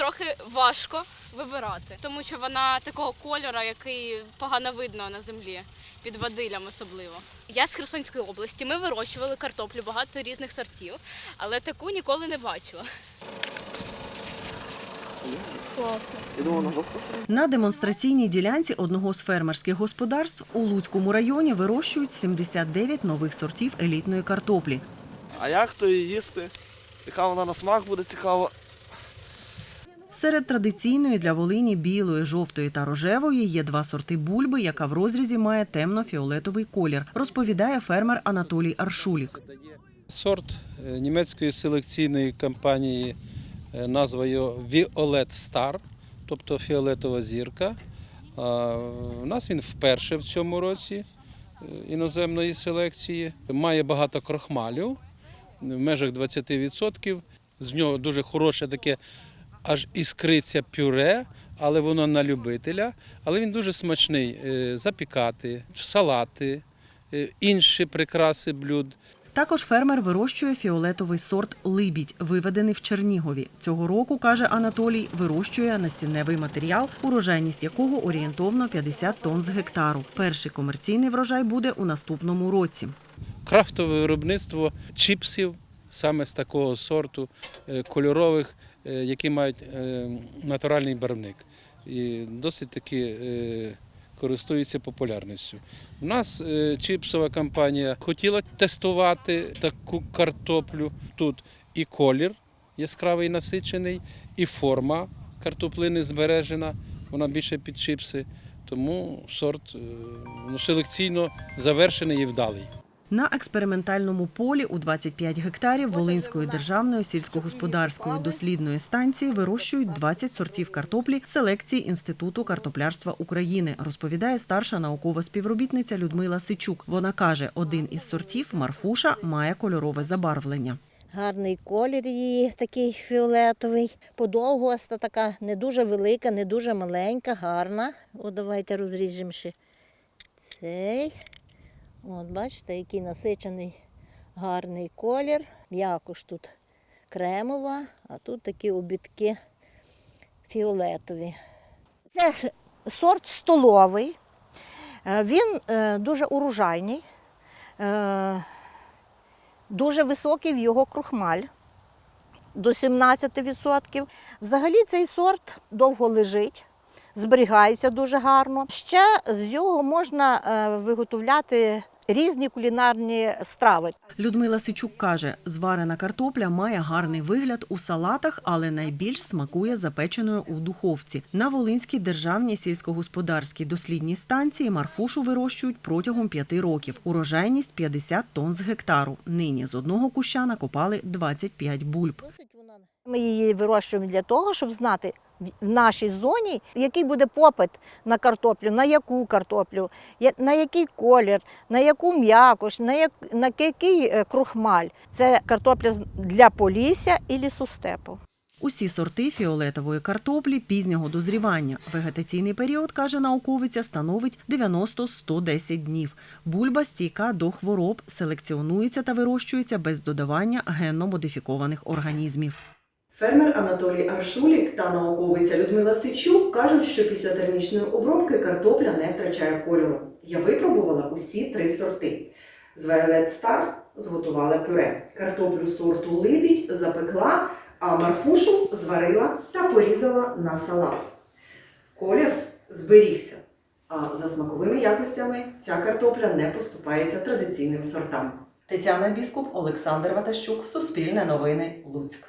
трохи важко вибирати, тому що вона такого кольору, який погано видно на землі, під водилям особливо. Я з Херсонської області. Ми вирощували картоплю, багато різних сортів, але таку ніколи не бачила. На демонстраційній ділянці одного з фермерських господарств у Луцькому районі вирощують 79 нових сортів елітної картоплі. А як то її їсти? Яка вона на смак буде цікава? Серед традиційної для Волині білої, жовтої та рожевої є два сорти бульби, яка в розрізі має темно-фіолетовий колір, розповідає фермер Анатолій Аршулік. Сорт е, німецької селекційної компанії, е, назва Violet Star, тобто фіолетова зірка. У нас він вперше в цьому році е, іноземної селекції. Має багато крохмалю в межах 20%. З нього дуже хороше таке аж іскриться пюре, але воно на любителя. Але він дуже смачний е, запікати, салати, е, інші прикраси блюд. Також фермер вирощує фіолетовий сорт либідь, виведений в Чернігові. Цього року, каже Анатолій, вирощує насінневий матеріал, урожайність якого орієнтовно 50 тонн з гектару. Перший комерційний врожай буде у наступному році. крафтове виробництво чіпсів саме з такого сорту е, кольорових, які мають е, натуральний барвник. І досить таки е, користуються популярністю. У нас е, чіпсова компанія хотіла тестувати таку картоплю. Тут і колір яскравий насичений, і форма картоплини збережена, вона більше під чіпси. Тому сорт е, ну, селекційно завершений і вдалий. На експериментальному полі у 25 гектарів Волинської державної сільськогосподарської дослідної станції вирощують 20 сортів картоплі селекції Інституту картоплярства України, розповідає старша наукова співробітниця Людмила Сичук. Вона каже, один із сортів Марфуша має кольорове забарвлення. Гарний колір її такий фіолетовий. Подовгоста така, не дуже велика, не дуже маленька, гарна. От давайте розріжемо ще цей. От бачите, який насичений гарний колір. М'якош тут кремова, а тут такі обідки фіолетові. Це сорт столовий. Е, Він е, дуже урожайний. Е, Дуже високий в його крухмаль до 17%. Взагалі цей сорт довго лежить, зберігається дуже гарно. Ще з його можна виготовляти різні кулінарні страви. Людмила Сичук каже, зварена картопля має гарний вигляд у салатах, але найбільш смакує запеченою у духовці. На Волинській державній сільськогосподарській дослідній станції марфушу вирощують протягом п'яти років. Урожайність 50 тонн з гектару. Нині з одного куща накопали 25 бульб. Ми її вирощуємо для того, щоб знати в нашій зоні, який буде попит на картоплю, на яку картоплю, на який колір, на яку м'якош, на, як, на який е, крухмаль. Це картопля для полісся і лісостепу. Усі сорти фіолетової картоплі пізнього дозрівання. Вегетаційний період, каже науковиця, становить 90-110 днів. Бульба стійка до хвороб, селекціонується та вирощується без додавання генно-модифікованих організмів. Фермер Анатолій Аршулік та науковиця Людмила Сичук кажуть, що після термічної обробки картопля не втрачає кольору. Я випробувала усі три сорти. З Violet Star зготувала пюре. Картоплю сорту либідь запекла, а марфушу зварила та порізала на салат. Колір зберігся. А за смаковими якостями ця картопля не поступається традиційним сортам. Тетяна Біскуп, Олександр Ватащук, Суспільне новини, Луцьк.